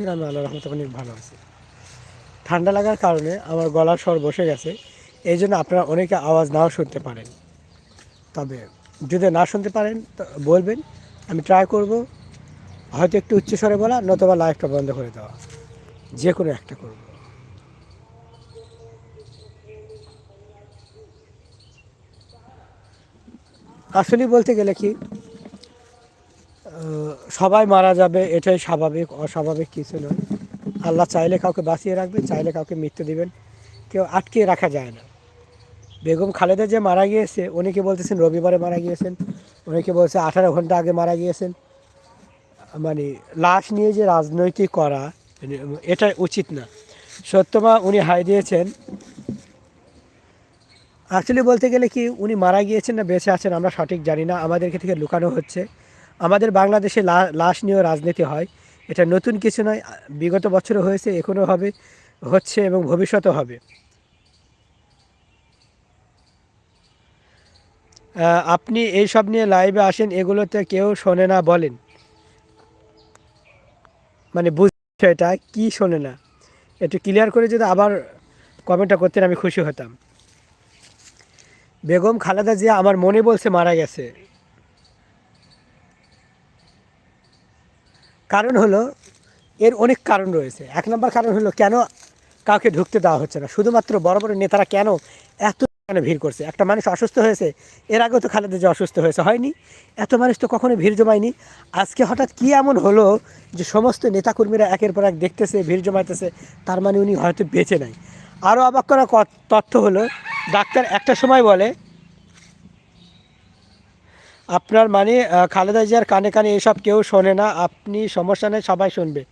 আজকের আমি আল্লাহ রহমতে অনেক ভালো আছি। ঠান্ডা লাগার কারণে আমার গলার স্বর বসে গেছে এই জন্য আপনারা অনেকে আওয়াজ নাও শুনতে পারেন। তবে যদি না শুনতে পারেন বলবেন, আমি ট্রাই করব। হয়তো একটু উচ্চস্বরে বলা, নতুবা লাইফটা বন্ধ করে দেওয়া। যে কোনো একটা করব। আসলে বলতে গেলে কি সবাই মারা যাবে, এটাই স্বাভাবিক, অস্বাভাবিক কিছু নয়। আল্লাহ চাইলে কাউকে বাঁচিয়ে রাখবেন, চাইলে কাউকে মৃত্যু দিবেন। কেউ আটকে রাখা যায় না। বেগম খালেদা যে মারা গিয়েছে অনেকে বলতেছেন, রবিবারে মারা গিয়েছেন? অনেকে বলছে, আঠারো ঘণ্টা আগে মারা গিয়েছেন? মানে লাশ নিয়ে যে রাজনৈতিক করা মানে এটা উচিত না। সত্যমা উনি হাই দিয়েছেন। অ্যাকচুয়ালি বলতে গেলে কি, উনি মারা গিয়েছেন না, বেঁচে আছেন, আমরা সঠিক জানি না। আমাদেরকে থেকে লুকানো হচ্ছে। আমাদের বাংলাদেশে লাশ নিয়েও রাজনীতি হয়। এটা নতুন কিছু নয়, বিগত বছরে হয়েছে, এখনও হবে, হচ্ছে এবং ভবিষ্যতেও হবে। আপনি এই সব নিয়ে লাইভে আসেন, এগুলোতে কেউ শোনে না, বলেন। মানে বুঝছে এটা কি শোনে না? একটু ক্লিয়ার করে যদি আবার কমেন্টটা করতেন, আমি খুশি হতাম। বেগম খালেদা জিয়া আমার মনে বলছে মারা গেছে। কারণ হলো, এর অনেক কারণ রয়েছে। এক নম্বর কারণ হলো, কেন কাউকে ঢুকতে দেওয়া হচ্ছে না? শুধুমাত্র বড় বড় নেতারা কেন এত কেন ভিড় করছে? একটা মানুষ অসুস্থ হয়েছে, এর আগেও তো খালেদা যে অসুস্থ হয়েছে, হয়নি? এত মানুষ তো কখনো ভিড় জমায়নি। আজকে হঠাৎ কি এমন হলো যে সমস্ত নেতাকর্মীরা একের পর এক দেখতেছে, ভিড় জমাইতেছে, তার মানে উনি হয়তো বেঁচে নাই। আরও অবাক করা তথ্য হলো, ডাক্তার একটা সময় বলে আপনার মানে খালেদা জিয়ার কানে কানে এসব কেউ শোনে না। আপনি সমস্যা নেই, সবাই শুনবে।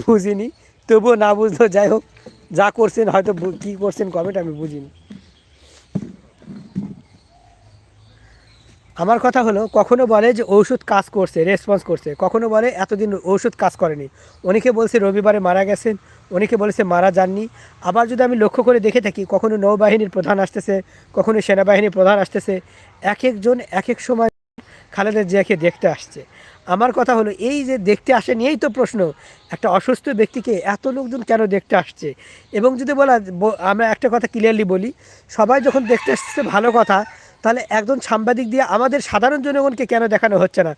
বুঝিনি। তবুও না বুঝলো যাই হোক, যা করছেন হয়তো কী করছেন কমেন্ট আমি বুঝিনি। আমার কথা হলো, কখনো বলে যে ঔষধ কাজ করছে রেসপন্স করছে। কখনো বলে এতদিন ঔষধ কাজ করেনি। অনেকে বলছে রবিবারে মারা গেছেন, অনেকে বলেছে মারা যাননি। আবার যদি আমি লক্ষ্য করে দেখে থাকি, কখনো নৌবাহিনীর প্রধান আসতেছে, কখনো সেনাবাহিনীর প্রধান আসতেছে, এক একজন, এক এক সময় খালেদা জিয়াকে দেখতে আসছে। আমার কথা হলো, এই যে দেখতে আসে নিয়েই তো প্রশ্ন, একটা অসুস্থ ব্যক্তিকে এত লোকজন কেন দেখতে আসছে? এবং যদি বলা আমরা একটা কথা ক্লিয়ারলি বলি, সবাই যখন দেখতে আসছে, ভালো কথা তাহলে একজন সাংবাদিক দিয়ে আমাদের সাধারণ জনগণকে কেন দেখানো হচ্ছে না?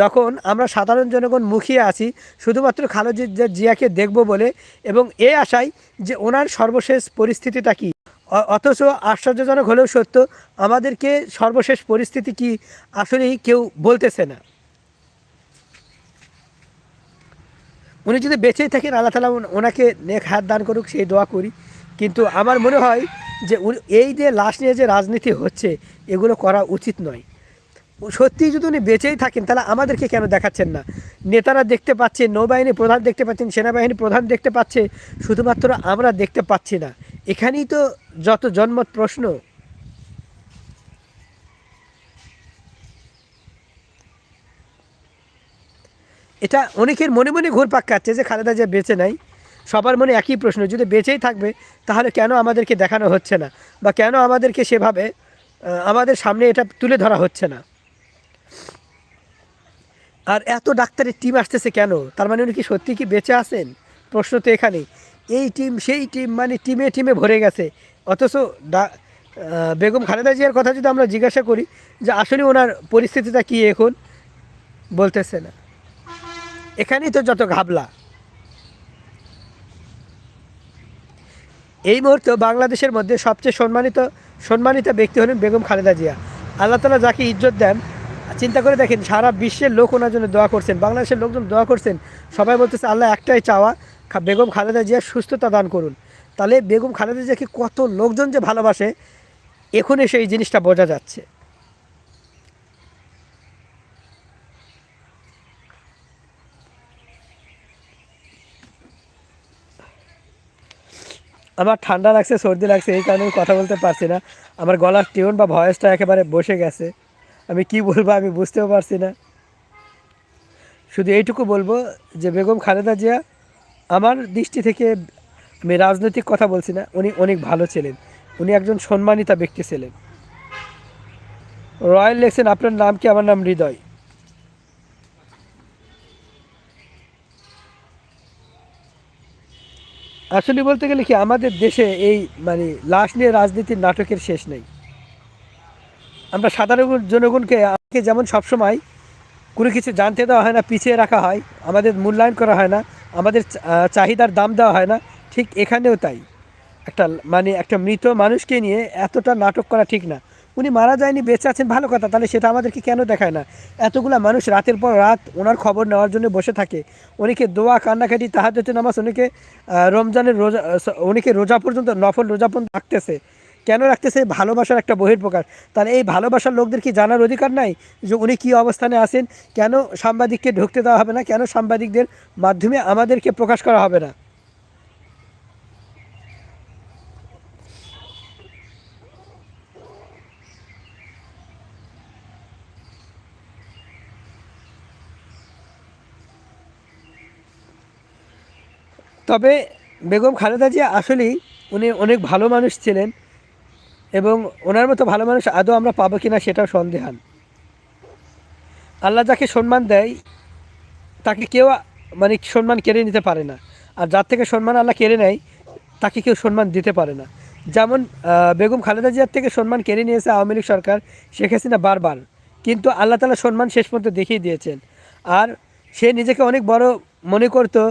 যখন আমরা সাধারণ জনগণ মুখিয়ে আছি, শুধুমাত্র খালেদা জিয়াকে দেখব বলে, এবং এ আশায় যে ওনার সর্বশেষ পরিস্থিতিটা কী? অথচ আশ্চর্যজনক হলেও সত্য, আমাদেরকে সর্বশেষ পরিস্থিতি কি আসলেই কেউ বলতেছে না। উনি যদি বেঁচেই থাকেন, আল্লাহ তালা ওনাকে নেক হাত দান করুক, সেই দোয়া করি। কিন্তু আমার মনে হয় যে এই যে লাশ নিয়ে যে রাজনীতি হচ্ছে, এগুলো করা উচিত নয়। সত্যি যদি উনি বেঁচেই থাকেন, তাহলে আমাদেরকে কেন দেখাচ্ছেন না? নেতারা দেখতে পাচ্ছে, নৌবাহিনী প্রধান দেখতে পাচ্ছেন সেনাবাহিনী প্রধান দেখতে পাচ্ছে, শুধুমাত্র আমরা দেখতে পাচ্ছি না। এখানেই তো যত জন্মত প্রশ্ন। এটা অনেকের মনে মনে ঘুর পাক্কাচ্ছে যে খালেদা যে বেঁচে নাই। সবার মনে একই প্রশ্ন, যদি বেঁচেই থাকবে, তাহলে কেন আমাদেরকে দেখানো হচ্ছে না? বা কেন আমাদেরকে সেভাবে আমাদের সামনে এটা তুলে ধরা হচ্ছে না? আর এত ডাক্তারের টিম আসতেছে কেন? তার মানে উনি কি সত্যি কি বেঁচে আছেন? প্রশ্ন তো এখানেই। এই টিম, সেই টিম মানে টিমে টিমে ভরে গেছে। অথচ ডা বেগম খালেদা জিয়ার কথা যদি আমরা জিজ্ঞাসা করি, যে আসলে ওনার পরিস্থিতিটা কী এখন? বলতেছে না। এখানেই তো যত ঘাবলা। এই মুহূর্তে বাংলাদেশের মধ্যে সবচেয়ে সম্মানিত সম্মানিত ব্যক্তি হলেন বেগম খালেদা জিয়া। আল্লাহ তালা যাকে ইজ্জত দেন, চিন্তা করে দেখেন, সারা বিশ্বের লোক ওনার জন্য দোয়া করছেন, বাংলাদেশের লোকজন দোয়া করছেন। সবাই বলতেছে, আল্লাহ একটাই চাওয়া বেগম খালেদা জিয়া সুস্থতা দান করুন। তাহলে বেগম খালেদা জিয়াকে কত লোকজন যে ভালোবাসে, এখন এসে এই জিনিসটা বোঝা যাচ্ছে। আমার ঠান্ডা লাগছে, সর্দি লাগছে, এই কারণে আমি কথা বলতে পারছি না। আমার গলার টিউন বা ভয়েসটা একেবারে বসে গেছে। আমি কি বলব আমি বুঝতেও পারছি না। শুধু এইটুকু বলব যে বেগম খালেদা জিয়া আমার দৃষ্টি থেকে আমি রাজনৈতিক কথা বলছি না, উনি অনেক ভালো ছিলেন। উনি একজন সম্মানিতা ব্যক্তি ছিলেন। রয়্যাল লেখছেন আপনার নাম কি? আমার নাম হৃদয়। আসলে বলতে গেলে কি, আমাদের দেশে এই মানে লাশ নিয়ে রাজনীতির নাটকের শেষ নেই। আমরা সাধারণ জনগণকে আমাকে যেমন সবসময় কোনো কিছু জানতে দেওয়া হয় না, পিছিয়ে রাখা হয়, আমাদের মূল্যায়ন করা হয় না, আমাদের চাহিদার দাম দেওয়া হয় না, ঠিক এখানেও তাই। একটা মানে একটা মৃত মানুষকে নিয়ে এতটা নাটক করা ঠিক না। উনি মারা যায়নি, বেঁচে আছেন, ভালো কথা। তাহলে সেটা আমাদেরকে কেন দেখায় না? এতগুলা মানুষ রাতের পর রাত ওনার খবর নেওয়ার জন্য বসে থাকে। অনেকে দোয়া, কান্নাকাটি তাহাজতে নামাজ অনেকে রমজানের রোজা অনেকে রোজা পর্যন্ত, নফল রোজা পর্যন্ত রাখতেছে। কেন রাখতেছে? ভালোবাসার একটা বহির্প্রকাশ। তাহলে এই ভালোবাসার লোকদের কি জানার অধিকার নাই যে উনি কী অবস্থানে আছেন? কেন সাংবাদিককে ঢুকতে দেওয়া হবে না? কেন সাংবাদিকদের মাধ্যমে আমাদেরকে প্রকাশ করা হবে না? তবে বেগম খালেদা জিয়া আসলেই উনি অনেক ভালো মানুষ ছিলেন এবং ওনার মতো ভালো মানুষ আদৌ আমরা পাবো কি না সেটাও সন্দেহান। আল্লাহ যাকে সম্মান দেয়, তাকে কেউ মানে সম্মান কেড়ে নিতে পারে না। আর যার থেকে সম্মান আল্লাহ কেড়ে নেয়, তাকে কেউ সম্মান দিতে পারে না। যেমন বেগম খালেদা জিয়ার থেকে সম্মান কেড়ে নিয়েছে আওয়ামী লীগ সরকার, শেখ হাসিনা বারবার। কিন্তু আল্লাহ তালা সম্মান শেষ পর্যন্ত দেখিয়ে দিয়েছেন। আর সে নিজেকে অনেক বড় মনে করতো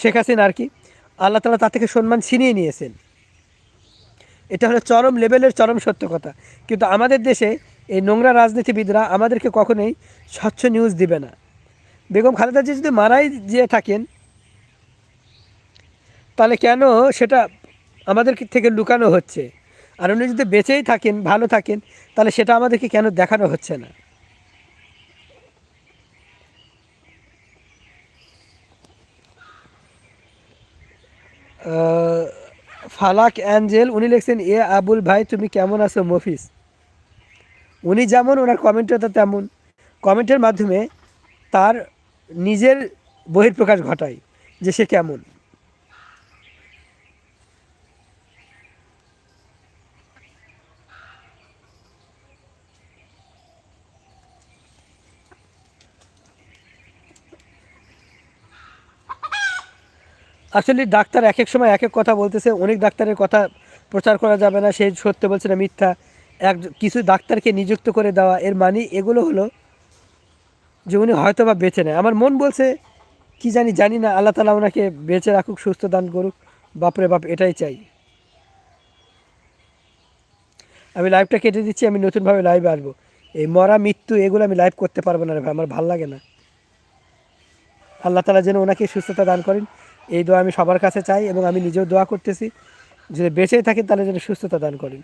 শেখ হাসিনা আর কি, আল্লাহ তালা তার থেকে সম্মান ছিনিয়ে নিয়েছেন। এটা হলো চরম লেভেলের চরম সত্য কথা। কিন্তু আমাদের দেশে এই নোংরা রাজনীতিবিদরা আমাদেরকে কখনোই স্বচ্ছ নিউজ দিবে না। বেগম খালেদা জিয়া যদি মারাই যেয়ে থাকেন, তাহলে কেন সেটা আমাদের থেকে লুকানো হচ্ছে? আর উনি যদি বেঁচেই থাকেন, ভালো থাকেন, তাহলে সেটা আমাদেরকে কেন দেখানো হচ্ছে না? ফালাক অ্যাঞ্জেল, উনি লিখছেন, এ আবুল ভাই, তুমি কেমন আছো মফিস উনি যেমন, ওনার কমেন্টটা তেমন। কমেন্টের মাধ্যমে তার নিজের বহির্প্রকাশ ঘটায় যে সে কেমন। আসলে ডাক্তার এক এক সময় এক এক কথা বলতেছে, অনেক ডাক্তারের কথা প্রচার করা যাবে না, সে সত্য বলছে না, মিথ্যা। এক কিছু ডাক্তারকে নিযুক্ত করে দেওয়া, এর মানে এগুলো হলো যে উনি হয়তো বা বেঁচে নেয়। আমার মন বলছে, কি জানি জানি না, আল্লাহ তালা ওনাকে বেঁচে রাখুক, সুস্থ দান করুক, বাপরে বাপ, এটাই চাই। আমি লাইভটা কেটে দিচ্ছি, আমি নতুনভাবে লাইভে আসব। এই মরা মৃত্যু, এগুলো আমি লাইভ করতে পারব না রে ভাই, আমার ভালো লাগে না। আল্লাহ তালা যেন ওনাকে সুস্থতা দান করেন। এই দোয়া আমি সবার কাছে চাই এবং আমি নিজেও দোয়া করতেছি। যদি বেঁচেই থাকেন তাহলে যেন সুস্থতা দান করেন।